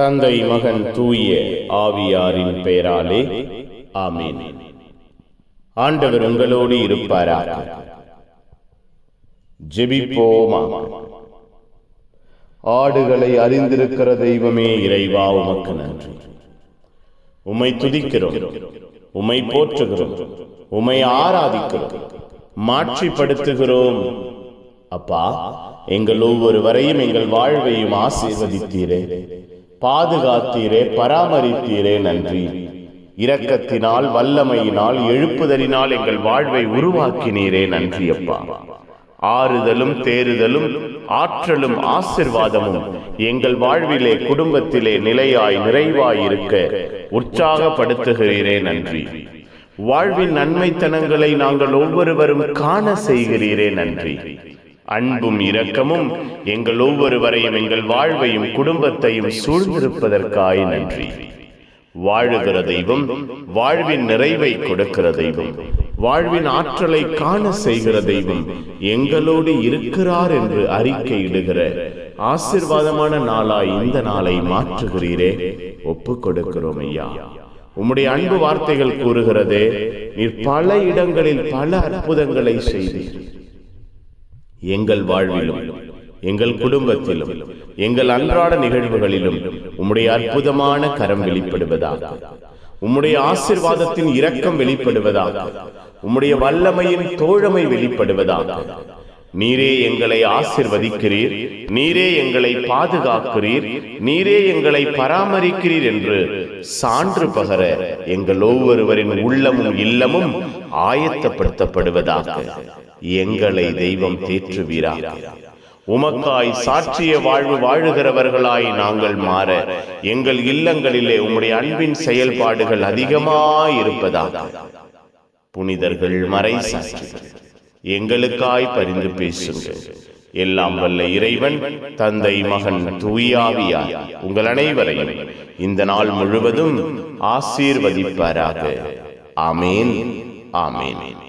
தந்தை மகன் தூய ஆவியாரின் பெயராலே ஆமீன். ஆண்டவர் உங்களோடு இருப்பாராக. ஜெபிப்போமா? ஆடுகளை அறிந்திருக்கிற தெய்வமே இறைவா உமக்கு நன்றி. உம்மை துதிக்கிறோம் உம்மை போற்றுகிறோம் உம்மை ஆராதிக்கிறோம் மாட்சிப்படுத்துகிறோம். அப்பா எங்கள் ஒவ்வொருவரையும் எங்கள் வாழ்வையும் ஆசீர்வதித்தீரே. பாதுகாத்தீரே பராமரித்தீரே நன்றி. இரக்கத்தினால் வல்லமையினால் எழுப்புதலினால் எங்கள் வாழ்வை உருவாக்கினீரே நன்றி அப்பா. ஆறுதலும் தேறுதலும் ஆற்றலும் ஆசிர்வாதமும் எங்கள் வாழ்விலே குடும்பத்திலே நிலையாய் நிறைவாயிருக்க உற்சாகப்படுத்துகிறீரே நன்றி. வாழ்வின் நன்மைத்தனங்களை நாங்கள் ஒவ்வொருவரும் காண செய்கிறீரே நன்றி. அன்பும் இரக்கமும் எங்கள் ஒவ்வொருவரையும் எங்கள் வாழ்வையும் குடும்பத்தையும் சூழ்ந்திருப்பதற்காய் நன்றி. வாழுகிற தெய்வம் வாழ்வின் நிறைவை கொடுக்கிற தெய்வம். வாழ்வின் ஆற்றலை காண செய்கிற தெய்வம் எங்களோடு இருக்கிறார் என்று அறிக்கையிடுகிற ஆசிர்வாதமான நாளாய் இந்த நாளை மாற்றுகிறீரே. ஒப்பு கொடுக்கிறோம் ஐயா. உம்முடைய அன்பு வார்த்தைகள் கூறுகிறதே நீர் பல இடங்களில் பல அற்புதங்களை செய்தீர். எங்கள் வாழ்விலும் எங்கள் குடும்பத்திலும் எங்கள் அன்றாட நிகழ்வுகளிலும் உம்முடைய அற்புதமான கரம் வெளிப்படுவதாக உம்முடைய ஆசிர்வாதத்தின் இரக்கம் வெளிப்படுவதாக உம்முடைய வல்லமையின் தோழமை வெளிப்படுவதாக. நீரே எங்களை ஆசிர்வதிக்கிறீர் நீரே எங்களை பாதுகாக்கிறீர் நீரே எங்களை பராமரிக்கிறீர் என்று சான்று பகர எங்கள் ஒவ்வொருவரின் உள்ளமும் இல்லமும் ஆயத்தப்படுத்தப்படுவதாக. எங்களை தெய்வம் தேற்றுவீராக உமக்காய் சாட்சிய வாழ்வு வாழுகிறவர்களாய் நாங்கள் மாற எங்கள் இல்லங்களிலே உம்முடைய அன்பின் செயல்பாடுகள் அதிகமாய் இருப்பதாக. புனிதர்கள் மறை எங்களுக்காய் பரிந்து பேசுங்கள். எல்லாம் வல்ல இறைவன் தந்தை மகன் தூயாவியா உங்கள் அனைவரையும் இந்த நாள் முழுவதும் ஆசீர்வதிப்பாராக. ஆமேன் ஆமேன்.